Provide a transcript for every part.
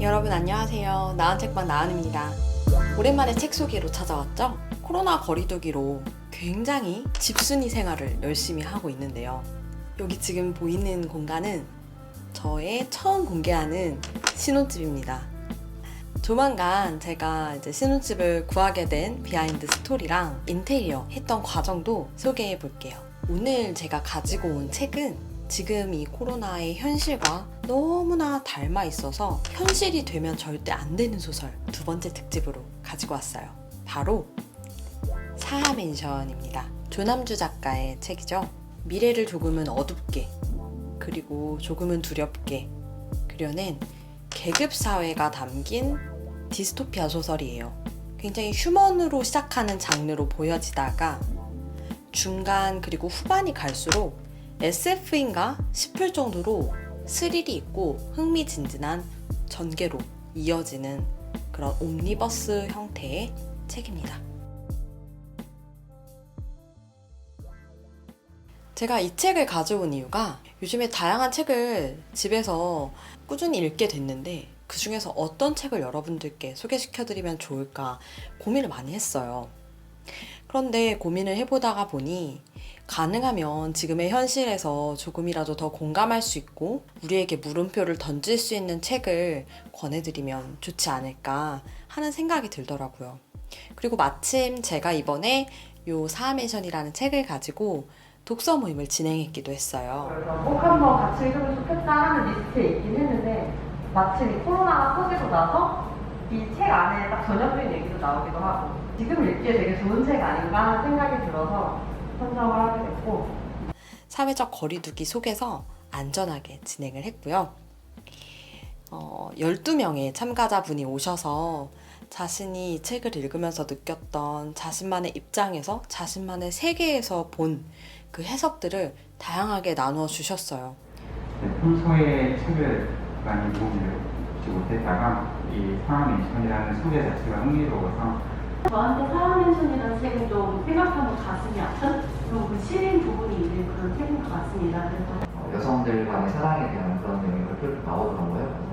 여러분 안녕하세요. 나은 책방 나은입니다. 오랜만에 책 소개로 찾아왔죠? 코로나 거리두기로 굉장히 집순이 생활을 열심히 하고 있는데요. 여기 지금 보이는 공간은 저의 처음 공개하는 신혼집입니다. 조만간 제가 이제 신혼집을 구하게 된 비하인드 스토리랑 인테리어 했던 과정도 소개해 볼게요. 오늘 제가 가지고 온 책은 지금 이 코로나의 현실과 너무나 닮아 있어서 현실이 되면 절대 안 되는 소설 두 번째 특집으로 가지고 왔어요. 바로 사하맨션입니다. 조남주 작가의 책이죠. 미래를 조금은 어둡게 그리고 조금은 두렵게 그려낸 계급 사회가 담긴 디스토피아 소설이에요. 굉장히 휴먼으로 시작하는 장르로 보여지다가 중간 그리고 후반이 갈수록 SF인가 싶을 정도로 스릴이 있고 흥미진진한 전개로 이어지는 그런 옴니버스 형태의 책입니다. 제가 이 책을 가져온 이유가 요즘에 다양한 책을 집에서 꾸준히 읽게 됐는데 그 중에서 어떤 책을 여러분들께 소개시켜드리면 좋을까 고민을 많이 했어요. 그런데 고민을 해보다가 보니 가능하면 지금의 현실에서 조금이라도 더 공감할 수 있고 우리에게 물음표를 던질 수 있는 책을 권해드리면 좋지 않을까 하는 생각이 들더라고요. 그리고 마침 제가 이번에 요 사하메이션이라는 책을 가지고 독서 모임을 진행했기도 했어요. 그래서 꼭 한번 같이 읽으면 좋겠다 하는 리스트에 있긴 했는데 마침 이 코로나가 터지고 나서 이 책 안에 딱 전형적인 얘기도 나오기도 하고 지금 읽기에 되게 좋은 책 아닌가 하는 생각이 들어서 선정을 하게 됐고 사회적 거리두기 속에서 안전하게 진행을 했고요. 어, 12명의 참가자분이 오셔서 자신이 이 책을 읽으면서 느꼈던 자신만의 입장에서 자신만의 세계에서 본 그 해석들을 다양하게 나누어 주셨어요. 네, 평소에 책을 많이 보지 못했다가 이 상황의 인천이라는 소개 자체가 흥미로워서 저한테 사랑맨션이라는 책은 좀 생각하면 가슴이 아픈 그 시린 부분이 있는 그런 책인 것 같습니다. 그래서 어, 여성들 간의 사랑에 대한 그런 내용이 쭉 나오더라고요.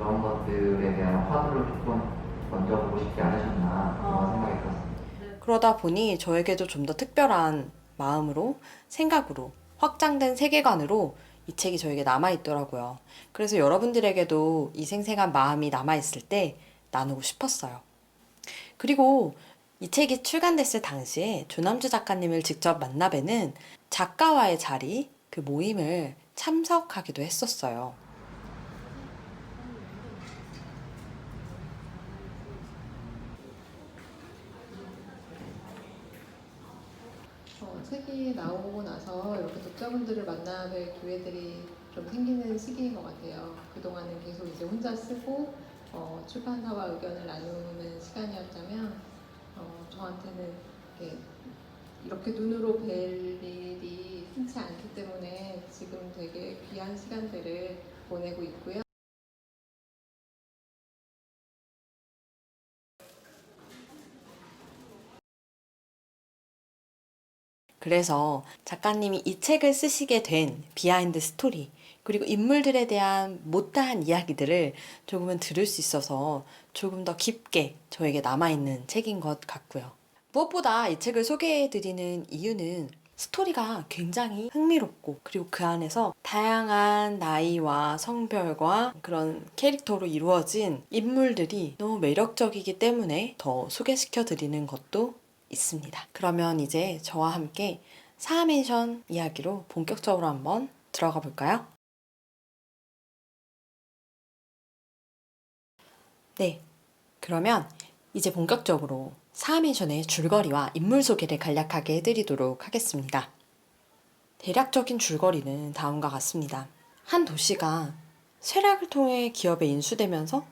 그런 것들에 대한 화두를 조금 던져보고 싶지 않으셨나 그런 어. 생각이 들었습니다. 그러다 보니 저에게도 좀 더 특별한 마음으로, 생각으로, 확장된 세계관으로 이 책이 저에게 남아있더라고요. 그래서 여러분들에게도 이 생생한 마음이 남아있을 때 나누고 싶었어요. 그리고 이 책이 출간됐을 당시에 조남주 작가님을 직접 만나 뵈는 작가와의 자리, 그 모임을 참석하기도 했었어요. 어, 책이 나오고 나서 이렇게 독자분들을 만나뵐 기회들이 좀 생기는 시기인 것 같아요. 그동안은 계속 이제 혼자 쓰고 어, 출판사와 의견을 나누는 시간이었다면 어, 저한테는 이렇게, 이렇게 눈으로 뵐 일이 흔치 않기 때문에 지금 되게 귀한 시간들을 보내고 있고요. 그래서 작가님이 이 책을 쓰시게 된 비하인드 스토리, 그리고 인물들에 대한 못다한 이야기들을 조금은 들을 수 있어서 조금 더 깊게 저에게 남아있는 책인 것 같고요. 무엇보다 이 책을 소개해드리는 이유는 스토리가 굉장히 흥미롭고 그리고 그 안에서 다양한 나이와 성별과 그런 캐릭터로 이루어진 인물들이 너무 매력적이기 때문에 더 소개시켜 드리는 것도 있습니다. 그러면 이제 저와 함께 사하멘션 이야기로 본격적으로 한번 들어가 볼까요? 네. 그러면 이제 본격적으로 사하멘션의 줄거리와 인물 소개를 간략하게 해드리도록 하겠습니다. 대략적인 줄거리는 다음과 같습니다. 한 도시가 쇠락을 통해 기업에 인수되면서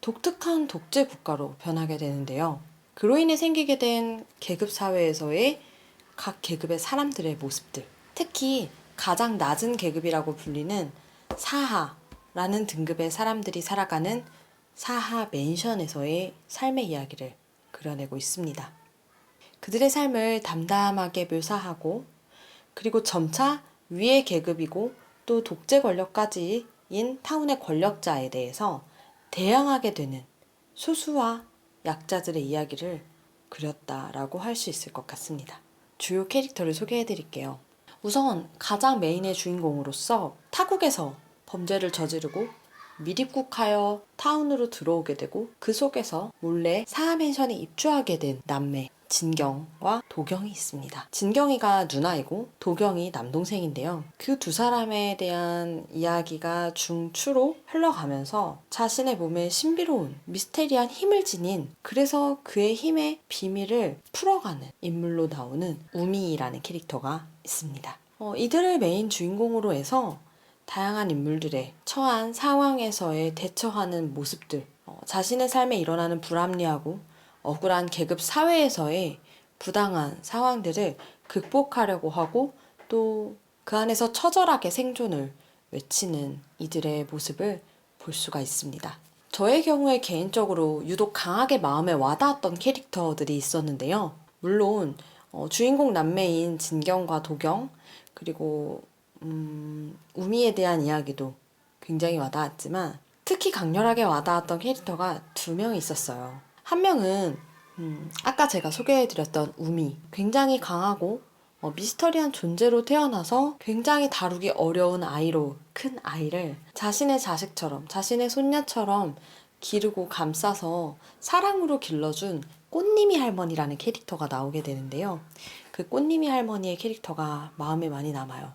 독특한 독재 국가로 변하게 되는데요. 그로 인해 생기게 된 계급 사회에서의 각 계급의 사람들의 모습들, 특히 가장 낮은 계급이라고 불리는 사하라는 등급의 사람들이 살아가는 사하 맨션에서의 삶의 이야기를 그려내고 있습니다. 그들의 삶을 담담하게 묘사하고 그리고 점차 위의 계급이고 또 독재 권력까지인 타운의 권력자에 대해서 대항하게 되는 소수와 약자들의 이야기를 그렸다라고 할 수 있을 것 같습니다. 주요 캐릭터를 소개해 드릴게요. 우선 가장 메인의 주인공으로서 타국에서 범죄를 저지르고 미립국하여 타운으로 들어오게 되고 그 속에서 몰래 사하맨션에 입주하게 된 남매 진경과 도경이 있습니다. 진경이가 누나이고 도경이 남동생인데요. 그 두 사람에 대한 이야기가 중추로 흘러가면서 자신의 몸에 신비로운 미스테리한 힘을 지닌 그래서 그의 힘의 비밀을 풀어가는 인물로 나오는 우미라는 캐릭터가 있습니다. 어, 이들을 메인 주인공으로 해서 다양한 인물들의 처한 상황에서의 대처하는 모습들, 어, 자신의 삶에 일어나는 불합리하고 억울한 계급 사회에서의 부당한 상황들을 극복하려고 하고 또 그 안에서 처절하게 생존을 외치는 이들의 모습을 볼 수가 있습니다. 저의 경우에 개인적으로 유독 강하게 마음에 와닿았던 캐릭터들이 있었는데요. 물론 어, 주인공 남매인 진경과 도경 그리고 음, 우미에 대한 이야기도 굉장히 와닿았지만 특히 강렬하게 와닿았던 캐릭터가 두 명이 있었어요. 한 명은 음, 아까 제가 소개해드렸던 우미 굉장히 강하고 어, 미스터리한 존재로 태어나서 굉장히 다루기 어려운 아이로 큰 아이를 자신의 자식처럼 자신의 손녀처럼 기르고 감싸서 사랑으로 길러준 꽃님이 할머니라는 캐릭터가 나오게 되는데요. 그 꽃님이 할머니의 캐릭터가 마음에 많이 남아요.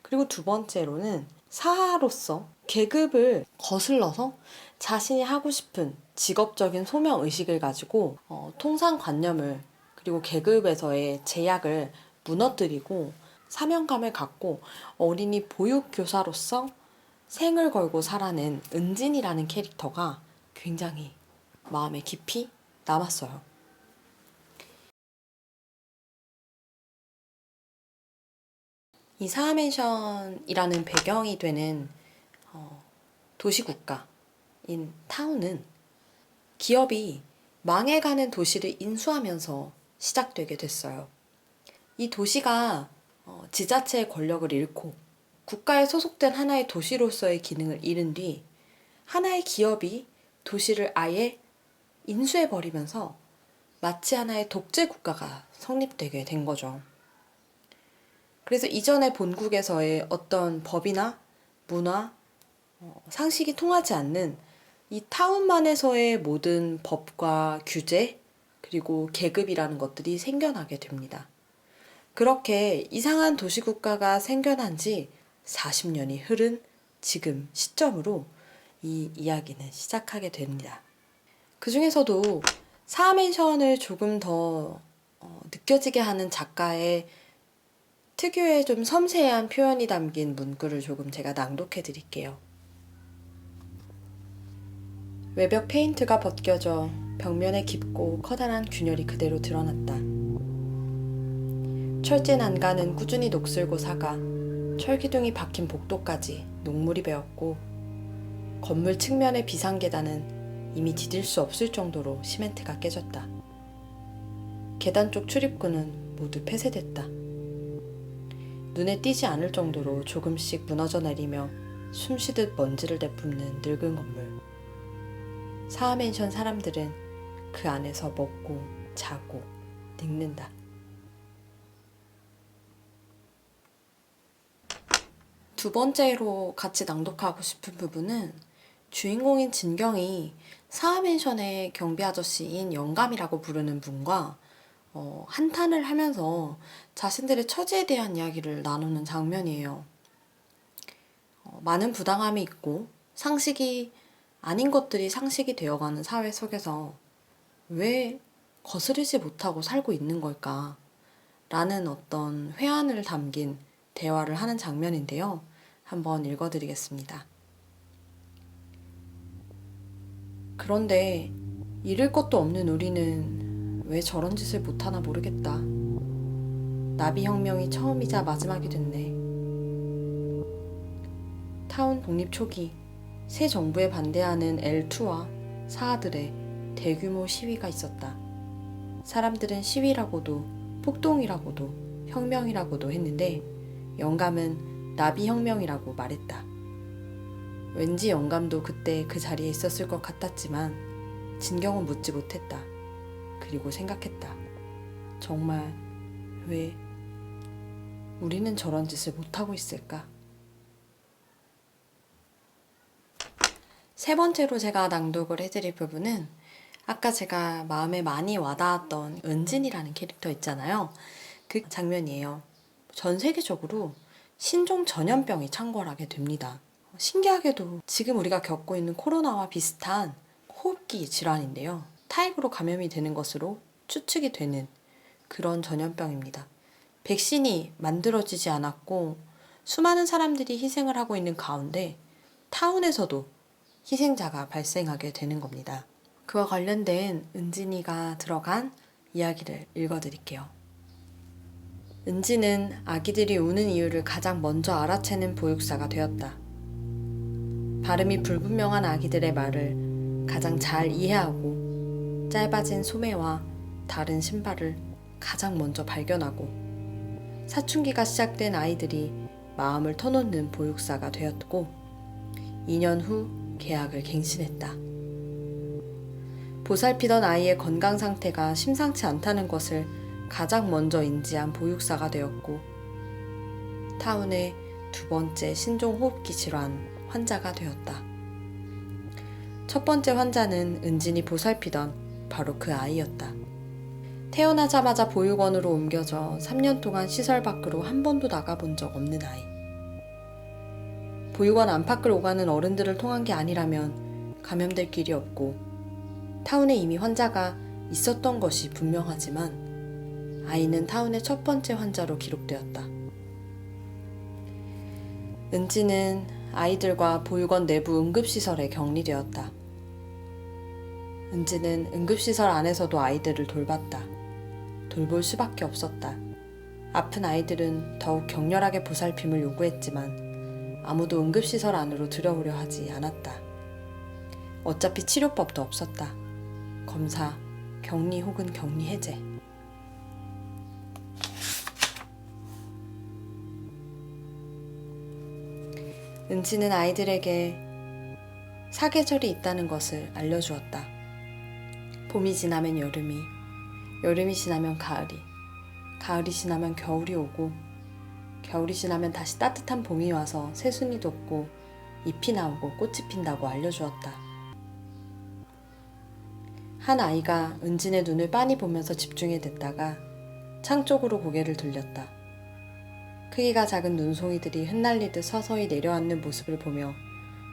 그리고 두 번째로는 사하로서 계급을 거슬러서 자신이 하고 싶은 직업적인 소명 의식을 가지고 어, 통상관념을 그리고 계급에서의 제약을 무너뜨리고 사명감을 갖고 어린이 보육교사로서 생을 걸고 살아낸 은진이라는 캐릭터가 굉장히 마음에 깊이 남았어요. 이 사하맨션이라는 배경이 되는 어, 도시국가인 타운은 기업이 망해가는 도시를 인수하면서 시작되게 됐어요. 이 도시가 어, 지자체의 권력을 잃고 국가에 소속된 하나의 도시로서의 기능을 잃은 뒤 하나의 기업이 도시를 아예 인수해버리면서 마치 하나의 독재 국가가 성립되게 된 거죠. 그래서 이전의 본국에서의 어떤 법이나 문화, 어, 상식이 통하지 않는 이 타운만에서의 모든 법과 규제, 그리고 계급이라는 것들이 생겨나게 됩니다. 그렇게 이상한 도시국가가 생겨난 지 40년이 흐른 지금 시점으로 이 이야기는 시작하게 됩니다. 그 중에서도 사멘션을 조금 더 어, 느껴지게 하는 작가의 특유의 좀 섬세한 표현이 담긴 문구를 조금 제가 낭독해 드릴게요. 외벽 페인트가 벗겨져 벽면에 깊고 커다란 균열이 그대로 드러났다. 철제 난간은 꾸준히 녹슬고 사가 철기둥이 박힌 복도까지 녹물이 배었고 건물 측면의 비상 계단은 이미 디딜 수 없을 정도로 시멘트가 깨졌다. 계단 쪽 출입구는 모두 폐쇄됐다. 눈에 띄지 않을 정도로 조금씩 무너져 내리며 숨쉬듯 먼지를 내뿜는 늙은 건물. 사하맨션 사람들은 그 안에서 먹고 자고 늙는다. 두 번째로 같이 낭독하고 싶은 부분은 주인공인 진경이 사하맨션의 경비 아저씨인 영감이라고 부르는 분과 어, 한탄을 하면서 자신들의 처지에 대한 이야기를 나누는 장면이에요. 어, 많은 부당함이 있고 상식이 아닌 것들이 상식이 되어가는 사회 속에서 왜 거스르지 못하고 살고 있는 걸까? 라는 어떤 회한을 담긴 대화를 하는 장면인데요. 한번 읽어드리겠습니다. 그런데 잃을 것도 없는 우리는 왜 저런 짓을 못하나 모르겠다. 나비혁명이 처음이자 마지막이 됐네. 타운 독립 초기 새 정부에 반대하는 L2와 사하들의 대규모 시위가 있었다. 사람들은 시위라고도 폭동이라고도 혁명이라고도 했는데 영감은 나비혁명이라고 말했다. 왠지 영감도 그때 그 자리에 있었을 것 같았지만 진경은 묻지 못했다. 그리고 생각했다. 정말 왜 우리는 저런 짓을 못하고 있을까? 세 번째로 제가 낭독을 해드릴 부분은 아까 제가 마음에 많이 와닿았던 은진이라는 캐릭터 있잖아요. 그 장면이에요. 전 세계적으로 신종 전염병이 창궐하게 됩니다. 신기하게도 지금 우리가 겪고 있는 코로나와 비슷한 호흡기 질환인데요. 타입으로 감염이 되는 것으로 추측이 되는 그런 전염병입니다. 백신이 만들어지지 않았고 수많은 사람들이 희생을 하고 있는 가운데 타운에서도 희생자가 발생하게 되는 겁니다. 그와 관련된 은진이가 들어간 이야기를 읽어드릴게요. 은진은 아기들이 우는 이유를 가장 먼저 알아채는 보육사가 되었다. 발음이 불분명한 아기들의 말을 가장 잘 이해하고 짧아진 소매와 다른 신발을 가장 먼저 발견하고 사춘기가 시작된 아이들이 마음을 터놓는 보육사가 되었고 2년 후 계약을 갱신했다. 보살피던 아이의 건강 상태가 심상치 않다는 것을 가장 먼저 인지한 보육사가 되었고 타운의 두 번째 신종호흡기 질환 환자가 되었다. 첫 번째 환자는 은진이 보살피던 바로 그 아이였다. 태어나자마자 보육원으로 옮겨져 3년 동안 시설 밖으로 한 번도 나가본 적 없는 아이. 보육원 안팎을 오가는 어른들을 통한 게 아니라면 감염될 길이 없고 타운에 이미 환자가 있었던 것이 분명하지만 아이는 타운의 첫 번째 환자로 기록되었다. 은지는 아이들과 보육원 내부 응급시설에 격리되었다. 은지는 응급시설 안에서도 아이들을 돌봤다. 돌볼 수밖에 없었다. 아픈 아이들은 더욱 격렬하게 보살핌을 요구했지만 아무도 응급시설 안으로 들어오려 하지 않았다. 어차피 치료법도 없었다. 검사, 격리 혹은 격리 해제. 은지는 아이들에게 사계절이 있다는 것을 알려주었다. 봄이 지나면 여름이, 여름이 지나면 가을이, 가을이 지나면 겨울이 오고, 겨울이 지나면 다시 따뜻한 봄이 와서 새순이 돋고 잎이 나오고 꽃이 핀다고 알려주었다. 한 아이가 은진의 눈을 빤히 보면서 집중해 듣다가 창 쪽으로 고개를 돌렸다. 크기가 작은 눈송이들이 흩날리듯 서서히 내려앉는 모습을 보며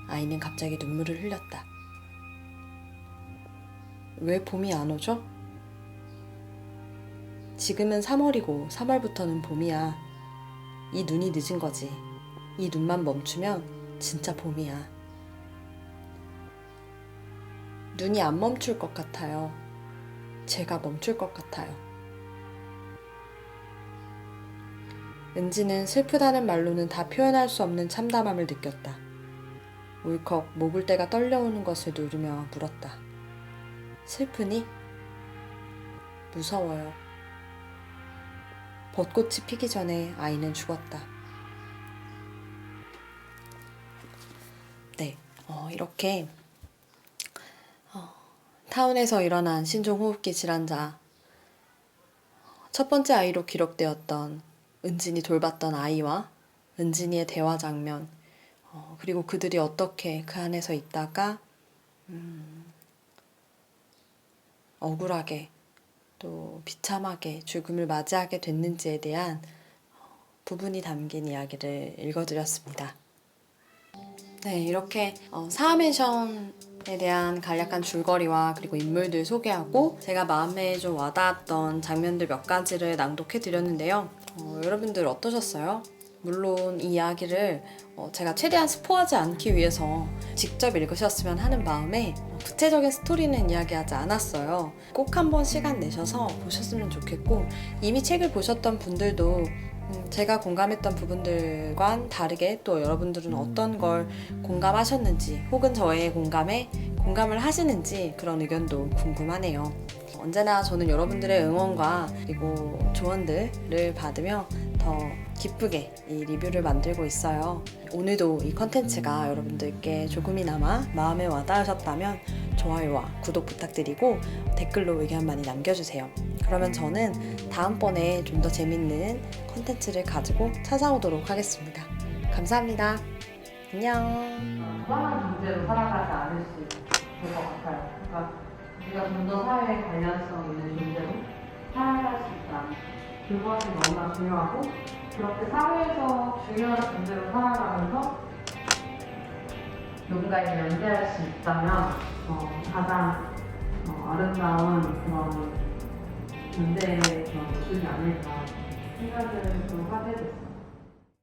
아이는 갑자기 눈물을 흘렸다. 왜 봄이 안 오죠? 지금은 3월이고 3월부터는 봄이야. 이 눈이 늦은 거지. 이 눈만 멈추면 진짜 봄이야. 눈이 안 멈출 것 같아요. 제가 멈출 것 같아요. 은지는 슬프다는 말로는 다 표현할 수 없는 참담함을 느꼈다. 울컥 목을 때가 떨려오는 것을 누르며 물었다. 슬프니? 무서워요. 벚꽃이 피기 전에 아이는 죽었다. 네, 어, 이렇게 어, 타운에서 일어난 신종호흡기 질환자 첫 번째 아이로 기록되었던 은진이 돌봤던 아이와 은진이의 대화 장면 어, 그리고 그들이 어떻게 그 안에서 있다가 음, 억울하게 또 비참하게 죽음을 맞이하게 됐는지에 대한 어, 부분이 담긴 이야기를 읽어드렸습니다. 네, 이렇게 어, 사하멘션에 대한 간략한 줄거리와 그리고 인물들 소개하고 제가 마음에 좀 와닿았던 장면들 몇 가지를 낭독해 드렸는데요. 어, 여러분들 어떠셨어요? 물론 이 이야기를 어, 제가 최대한 스포하지 않기 위해서 직접 읽으셨으면 하는 마음에 어, 구체적인 스토리는 이야기하지 않았어요. 꼭 한번 시간 내셔서 보셨으면 좋겠고 이미 책을 보셨던 분들도 음, 제가 공감했던 부분들과는 다르게 또 여러분들은 어떤 걸 공감하셨는지 혹은 저의 공감에 공감을 하시는지 그런 의견도 궁금하네요. 언제나 저는 여러분들의 응원과 그리고 조언들을 받으며 더 기쁘게 이 리뷰를 만들고 있어요. 오늘도 이 컨텐츠가 여러분들께 조금이나마 마음에 와닿으셨다면 좋아요와 구독 부탁드리고 댓글로 의견 많이 남겨주세요. 그러면 저는 다음번에 좀 더 재밌는 컨텐츠를 가지고 찾아오도록 하겠습니다. 감사합니다. 안녕. 불안한 존재로 살아가지 않을 수 있을 것 같아요. 그러니까 우리가 좀 더 사회에 관련성 있는 존재로 살아갈 수 있다. 그것이 너무나 중요하고 그렇게 사회에서 중요한 존재로 살아가면서 누군가에게 연대할 수 있다면 어, 가장 어, 아름다운 그런 존재의 그런 모습이 아닐까 생각을 좀 하게 됐어요.